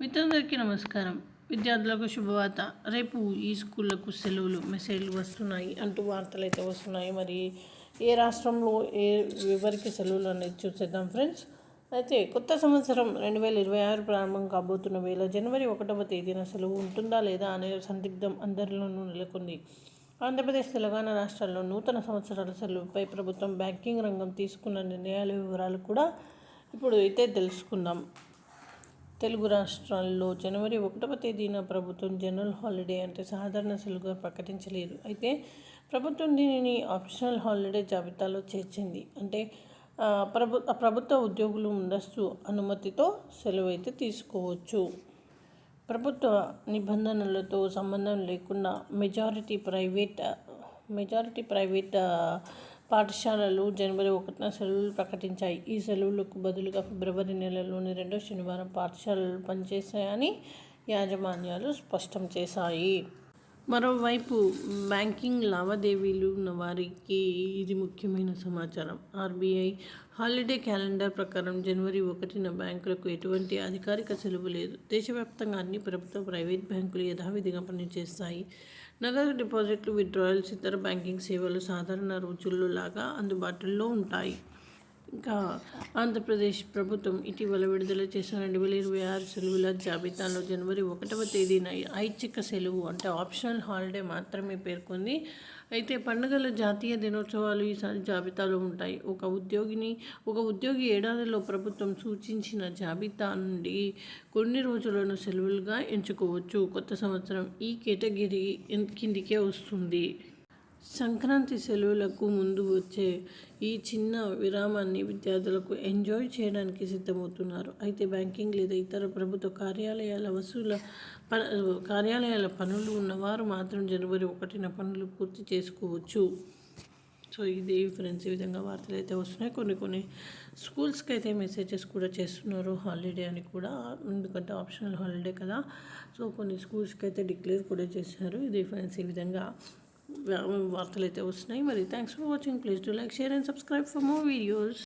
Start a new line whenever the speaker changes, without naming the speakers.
మిత్రులందరికీ నమస్కారం. విద్యార్థులకు శుభవార్త. రేపు ఈ స్కూళ్ళకు సెలవులు మెసేజ్లు వస్తున్నాయి అంటూ వార్తలు అయితే వస్తున్నాయి. మరి ఏ రాష్ట్రంలో ఏ ఎవరికి సెలవులు అనేది చూసేద్దాం ఫ్రెండ్స్. అయితే కొత్త సంవత్సరం రెండు వేల ఇరవై ఆరు ప్రారంభం కాబోతున్న వేళ జనవరి ఒకటవ తేదీన సెలవు ఉంటుందా లేదా అనే సందిగ్ధం అందరిలోనూ నెలకొంది. ఆంధ్రప్రదేశ్ తెలంగాణ రాష్ట్రాల్లో నూతన సంవత్సరాల సెలవుపై ప్రభుత్వం బ్యాంకింగ్ రంగం తీసుకున్న నిర్ణయాల వివరాలు కూడా ఇప్పుడు అయితే తెలుసుకుందాం. తెలుగు రాష్ట్రాల్లో జనవరి ఒకటవ తేదీన ప్రభుత్వం జనరల్ హాలిడే అంటే సాధారణ సెలవుగా ప్రకటించలేదు. అయితే ప్రభుత్వం దీనిని ఆప్షనల్ హాలిడే జాబితాలో చేర్చింది. అంటే ప్రభు ప్రభుత్వ ఉద్యోగులు ముందస్తు అనుమతితో సెలవు అయితే తీసుకోవచ్చు. ప్రభుత్వ నిబంధనలతో సంబంధం లేకుండా మెజారిటీ ప్రైవేట్ మెజారిటీ ప్రైవేట్ పాఠశాలలు జనవరి ఒకటిన సెలవులు ప్రకటించాయి. ఈ సెలవులకు బదులుగా ఫిబ్రవరి నెలలోని రెండో శనివారం పాఠశాలలు పనిచేశాయని యాజమాన్యాలు స్పష్టం చేశాయి. మరోవైపు బ్యాంకింగ్ లావాదేవీలు ఉన్న వారికి ఇది ముఖ్యమైన సమాచారం. ఆర్బీఐ హాలిడే క్యాలెండర్ ప్రకారం జనవరి ఒకటిన బ్యాంకులకు ఎటువంటి అధికారిక సెలవు లేదు. దేశవ్యాప్తంగా అన్ని ప్రభుత్వ ప్రైవేట్ బ్యాంకులు యథావిధిగా పనిచేస్తాయి. నగదు డిపాజిట్లు విత్డ్రాయల్స్ ఇతర బ్యాంకింగ్ సేవలు సాధారణ రోజుల్లో లాగా అందుబాటులో ఉంటాయి. ఇంకా ఆంధ్రప్రదేశ్ ప్రభుత్వం ఇటీవల విడుదల చేసిన రెండు వేల ఇరవై ఆరు సెలవుల జాబితాలో జనవరి ఒకటవ తేదీన ఐచ్ఛిక సెలవు అంటే ఆప్షనల్ హాలిడే మాత్రమే పేర్కొంది. అయితే పండుగల జాతీయ దినోత్సవాలు ఈసారి జాబితాలో ఉంటాయి. ఒక ఉద్యోగిని ఒక ఉద్యోగి ఏడాదిలో ప్రభుత్వం సూచించిన జాబితా నుండి కొన్ని రోజులను సెలవులుగా ఎంచుకోవచ్చు. కొత్త సంవత్సరం ఈ కేటగిరీ కిందికే వస్తుంది. సంక్రాంతి సెలవులకు ముందు వచ్చే ఈ చిన్న విరామాన్ని విద్యార్థులకు ఎంజాయ్ చేయడానికి సిద్ధమవుతున్నారు. అయితే బ్యాంకింగ్ లేదా ఇతర ప్రభుత్వ కార్యాలయాల వసూల ప కార్యాలయాల పనులు ఉన్నవారు మాత్రం జనవరి ఒకటిన పనులు పూర్తి చేసుకోవచ్చు. సో ఇది ఫ్రెండ్స్ ఈ విధంగా వార్తలు అయితే వస్తున్నాయి. కొన్ని కొన్ని స్కూల్స్కి అయితే మెసేజెస్ కూడా చేస్తున్నారు. హాలిడే అని కూడా ఎందుకంటే ఆప్షనల్ హాలిడే కదా. సో కొన్ని స్కూల్స్కి అయితే డిక్లేర్ కూడా చేశారు. ఇది ఫ్రెండ్స్ ఈ విధంగా వార్తలు అయితే వస్తున్నాయి. మరి thanks for watching please do like share and subscribe for more videos